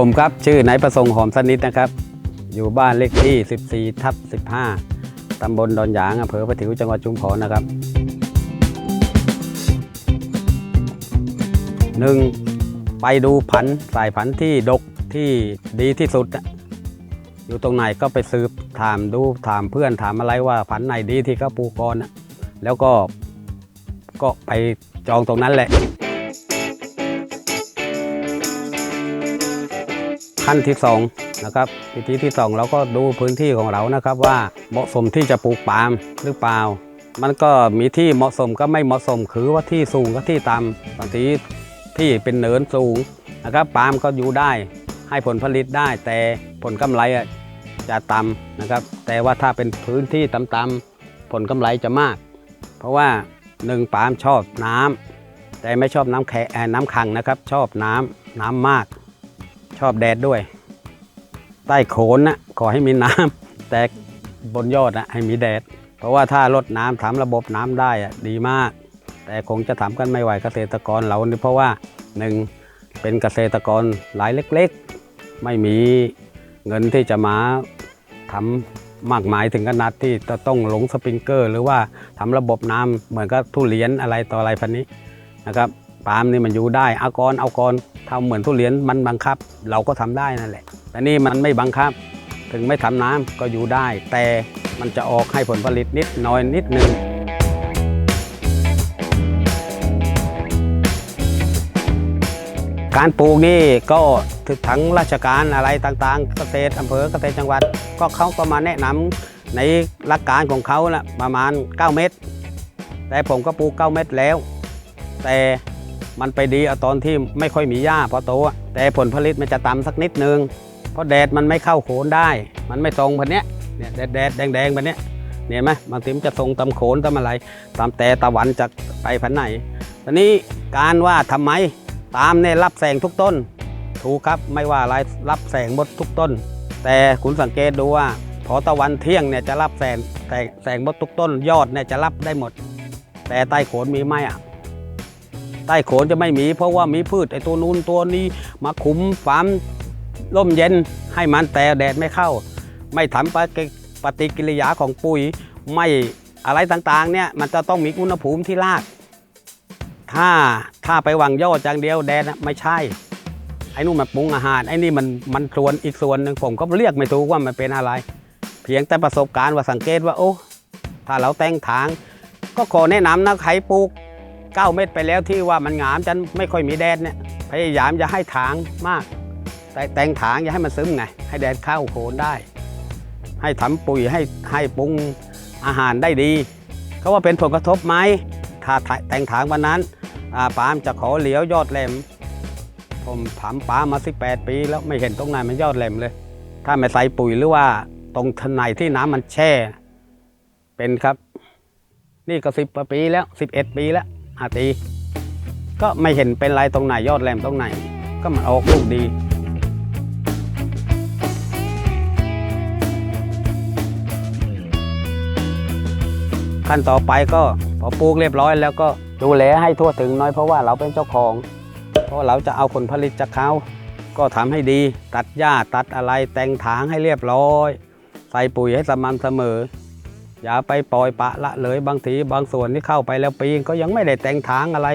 ผมครับชื่อนายประสงค์หอมสนิทนะครับ อยู่บ้านเลขที่ 14 ทับ 15 ตำบลดอนหยางอำเภอพระถิวจังหวัดชุมพรนะครับหนึ่งไปดูผันสายผันที่ดกที่ดีที่สุด อยู่ตรงไหนก็ไปสืบถามดูถามเพื่อนถามอะไรว่าผันไหนดีที่เขาปลูกก่อนแล้วก็ก็ไปจองตรงนั้นแหละ ขั้นที่สองนะครับวิธีที่สองเราก็ดูพื้นที่ของเรานะครับว่าเหมาะสมที่จะปลูกปาล์มหรือเปล่า มันก็มีที่เหมาะสมก็ไม่เหมาะสมคือว่าที่สูงก็ที่ต่ำบางทีที่เป็นเนินสูงนะครับปาล์มก็อยู่ได้ให้ผลผลิตได้ แต่ผลกำไรจะต่ำนะครับ แต่ว่าถ้าเป็นพื้นที่ต่ำๆผลกำไรจะมาก เพราะว่าหนึ่งปาล์มชอบน้ำแต่ไม่ชอบน้ำแข็งน้ำขังนะครับ ชอบน้ำน้ำมาก ชอบแดดด้วย ใต้โคนนะขอให้มีน้ำแต่บนยอดนะให้มีแดด เพราะว่าถ้าลดน้ำทำระบบน้ำได้อะดีมาก แต่คงจะทำกันไม่ไหวเกษตรกรเรานี่เพราะว่าหนึ่งเป็นเกษตรกรรายเล็กๆ ไม่มีเงินที่จะมาทำมากมายถึงขนาดที่จะต้องหลงสปริงเกอร์ หรือว่าทำระบบน้ำเหมือนกับทุเรียนอะไรต่ออะไรพันนี้นะครับ ปาล์มนี่มันอยู่ได้เอากรเอากรทำเหมือนทุเรียนมันบังคับ เราก็ทำได้นั่นแหละ แต่นี่มันไม่บังคับ ถึงไม่ทำน้ำก็อยู่ได้ แต่มันจะออกให้ผลผลิตนิดน้อยนิดนึงการปลูกนี่ก็ถึงทั้งราชการอะไรต่างๆ เกษตรอำเภอเกษตรจังหวัด ก็เขาก็มาแนะนำในหลักการของเขานะประมาณ 9 เมตร แต่ผมก็ปลูก 9 เมตรแล้ว แต่ มันไปดีเอาตอนที่ไม่ค่อยมีหญ้าพอโตอะแต่ผลผลิตมันจะต่ำสักนิดนึง เพราะแดดมันไม่เข้าโคนได้ มันไม่ทรงแบบเนี้ยเนี่ยแดดแดดแดงแดงแบบเนี้ยเนี่ยไหมบางทีมันจะทรงตำโคนตำอะไร ตามแต่ตะวันจะไปพันไหนตอนนี้การว่าทำไมตามเนี่ยรับแสงทุกต้น ถูกครับไม่ว่าอะไรรับแสงหมดทุกต้น แต่คุณสังเกตดูว่าพอตะวันเที่ยงเนี่ยจะรับแสงแสงแสงหมดทุกต้น ยอดเนี่ยจะรับได้หมด แต่ใต้โขนมีไหมอะ ใต้โขนจะไม่มี เพราะว่ามีพืชไอ้ตัวนู้นตัวนี้มาคุมฟาร์มร่มเย็นให้มันแต่แดดไม่เข้า ไม่ทำปฏิปฏิกิริยาของปุ๋ยไม่อะไรต่างๆเนี่ยมันจะต้องมีอุณหภูมิที่ราก ถ้าถ้าไปหวังยอดอย่างเดียวแดดไม่ใช่ ไอ้นู่นมันปรุงอาหารไอ้นี่มันมันส่วนอีกส่วนหนึ่งผมก็เรียกไม่ถูกว่ามันเป็นอะไร เพียงแต่ประสบการณ์ว่าสังเกตว่าโอ้ถ้าเราแต่งถาง ก็ขอแนะนำนะใครปลูก 9 เม็ดไปแล้วที่ว่ามันหงามจะไม่ค่อยมีแดดเนี่ยพยายามอย่าให้ถางมาก แต่แต่งถางอย่าให้มันซึมไงให้แดดเข้าโคนได้ ให้ทำปุ๋ยให้ให้ปรุงอาหารได้ดีเขาว่าเป็นผลกระทบไหมถ้าแต่งถางวันนั้นปาล์มจะขอเหลียวยอดแหลม ผมถามปาล์มมา 18 ปีแล้วไม่เห็นตรงไหนมันยอดแหลมเลย ถ้าไม่ใส่ปุ๋ยหรือว่าตรงทนไหนที่น้ำมันแช่ เป็นครับ นี่ก็สิบปีแล้ว 11 ปีแล้ว อาตี ก็ไม่เห็นเป็นไรตรงไหนยอดแหลมตรงไหน ก็มันออกลูกดีขั้นต่อไปก็พอปลูกเรียบร้อยแล้วก็ดูแลให้ทั่วถึงน้อยเพราะว่าเราเป็นเจ้าของ เพราะเราจะเอาผลผลิตจากเขาก็ทำให้ดี ตัดหญ้าตัดอะไรแต่งถางให้เรียบร้อย ใส่ปุ๋ยให้สม่ำเสมอ อย่าไปปล่อยปะละเลยบางทีบางส่วนที่เข้าไปแล้วปีก็ยังไม่ได้แต่งถางอะไร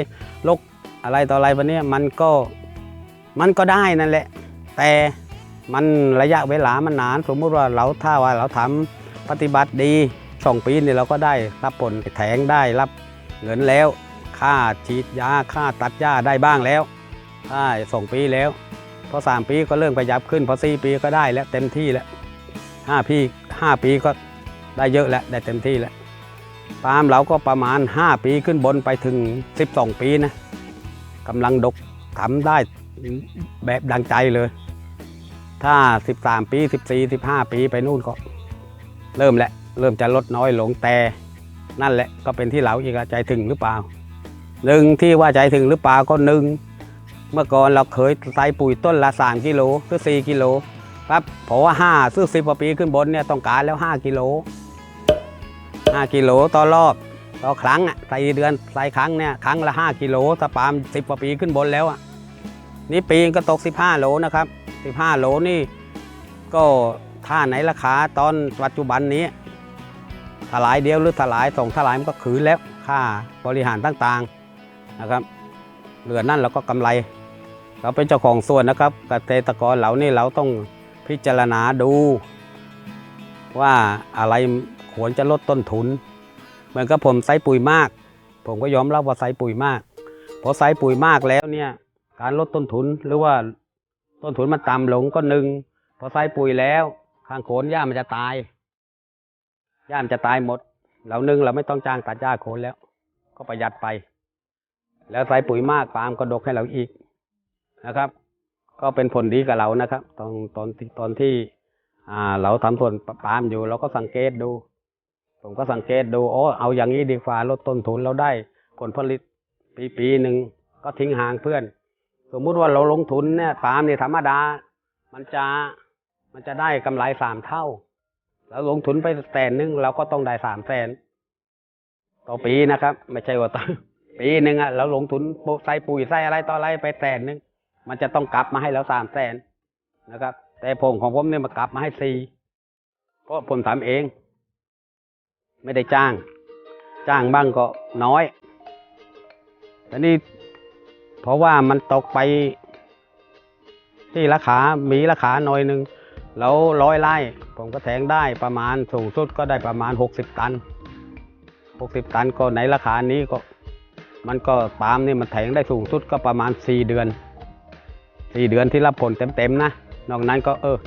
ลกอะไรต่ออะไรวันนี้มันก็มันก็ได้นั่นแหละ แต่มันระยะเวลามันนาน สมมุติว่าเราถ้าว่าเราทำปฏิบัติดีสองปีนี่เราก็ได้รับผลแถงได้รับเงินแล้ว ค่าฉีดยาค่าตัดหญ้าได้บ้างแล้วถ้าสองปีแล้ว พอสามปีก็เริ่มประหยัดขึ้น พอสี่ปีก็ได้แล้วเต็มที่แล้วห้าปีห้าปีก็ ได้เยอะแล้วได้เต็มที่แล้วปาล์มเราก็ประมาณ 5 ปีขึ้นบนไปถึง 12 ปีนะกำลังดกทำได้แบบดังใจเลย ถ้า 13 ปี 14 15 ปีไปนู่นก็ เริ่มแหละเริ่มจะลดน้อยลงแต่นั่นแหละก็เป็นที่เราอีกอะใจถึงหรือเปล่าหนึ่งที่ว่าใจถึงหรือเปล่าก็หนึ่งเมื่อก่อนเราเคยใส่ปุ๋ยต้นละ 3 กิโลหรือ 4 กิโลครับเพราะว่า5ซื้อ10กว่าปีขึ้นบนเนี่ยต้องการแล้ว 5 กิโล 5กิโลต่อรอบต่อครั้งอะใส่เดือนใส่ครั้งเนี่ยครั้งละ 5 กิโลถ้าปาล์ม10กว่าปีขึ้นบนแล้วอะนี่ปีก็ตก 15 โลนะครับ 15 โลนี่ ก็ถ้าไหนราคาตอนปัจจุบันนี้ถลายเดียวหรือถลายสองถลายมันก็คืนแล้วค่าบริหารต่างๆนะครับเหลือนั่นเราก็กำไร เราเป็นเจ้าของส่วนนะครับเกษตรกรเรานี่เราต้องพิจารณาดู ว่าอะไร ควรจะลดต้นทุน เหมือนกับผมใส่ปุ๋ยมาก ผมก็ยอมรับว่าใส่ปุ๋ยมากพอใส่ปุ๋ยมากแล้วเนี่ย การลดต้นทุนหรือว่าต้นทุนมันต่ำลงก็หนึ่งพอใส่ปุ๋ยแล้วข้างโคนหญ้ามันจะตายหญ้ามันจะตายหมดเราหนึ่งเราไม่ต้องจ้างตัดหญ้าโคนแล้ว ก็ประหยัดไป แล้วใส่ปุ๋ยมากปาล์มก็ดกให้เราอีกนะครับ ก็เป็นผลดีกับเรานะครับ ตอนตอนที่ตอนที่ อ่า เราทำสวนปาล์มอยู่เราก็สังเกตดู ผมก็สังเกตดูโอ้เอาอย่างนี้ดีกว่าลดต้นทุนเราได้ ผลผลิตปีปีหนึ่งก็ทิ้งห่างเพื่อน สมมุติว่าเราลงทุนเนี่ยปาล์มเนี่ยธรรมดา มันจะมันจะได้กำไรสามเท่า แล้วลงทุนไปแสนหนึงเราก็ต้องได้สามแสนต่อปีนะครับ ไม่ใช่ว่าต่อปีหนึ่งอะเราลงทุนใส่ปุ๋ยใส่อะไรต่ออะไรไปแสนหนึงมันจะต้องกลับมาให้เราสามแสนนะครับ แต่ผมของผมเนี่ยมากลับมาให้สี่เพราะผมทำเอง ไม่ได้จ้าง จ้างบ้างก็น้อยแต่นี่เพราะว่ามันตกไป ที่ราคามีราคาหน่อยหนึ่งแล้วร้อยไร่ผมก็แทงได้ประมาณสูงสุดก็ได้ประมาณ 60 ตัน 60 ตันก็ในราคานี้ก็ มันก็ปาล์มนี่มันแทงได้สูงสุดก็ประมาณ 4 เดือน 4 เดือนที่รับผลเต็มๆนะ นอกนั้นก็เออ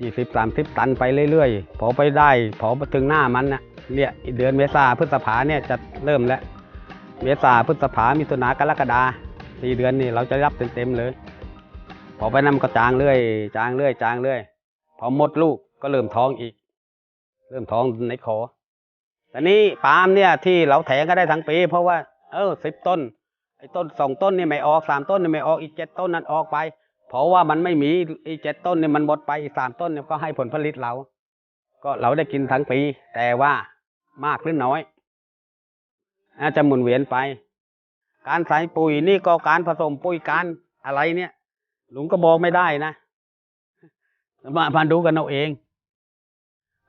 20 30ตันไปเรื่อยๆ พอไปได้ พอไปถึงหน้ามันนะ เนี่ยเดือนเมษาพฤษภาเนี่ยจะเริ่มแล้ว เมษาพฤษภามิถุนากรกฎาสี่เดือนนี่เราจะรับเต็มๆเลย พอไปนำก็จางเรื่อย จางเรื่อย จางเรื่อย พอหมดลูกก็เริ่มท้องอีก เริ่มท้องในคอแต่นี้ปาล์มเนี่ยที่เราแถงก็ได้ทั้งปี เพราะว่า เออสิบต้นไอ้ต้นสองต้นนี่ไม่ออกสามต้นนี่ไม่ออกอีกเจ็ดต้นนั้นออกไป เพราะว่ามันไม่มีอีกเจ็ดต้นนี่มันหมดไปอีกสามต้นเนี่ยก็ให้ผลผลิตเรา ก็เราได้กินทั้งปี แต่ว่า มากหรือน้อยอาจจะหมุนเวียนไป การใส่ปุ๋ยนี่ก็การผสมปุ๋ยการอะไรเนี่ย ลุงก็บอกไม่ได้นะ มามาดูกันเอาเอง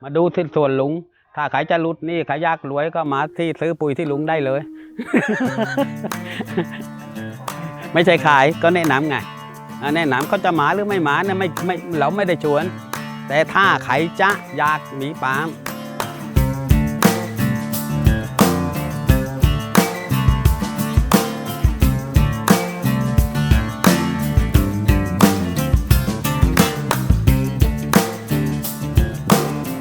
มาดูที่ส่วนลุง ถ้าใครจะรุดนี่ใครยากรวยก็มาที่ซื้อปุ๋ยที่ลุงได้เลย ไม่ใช่ขายก็แนะนำไงแนะนำเขาจะหมาหรือไม่หมาเนี่ยไม่ไม่เราไม่ได้ชวน แต่ถ้าใครจะอยากมีปาม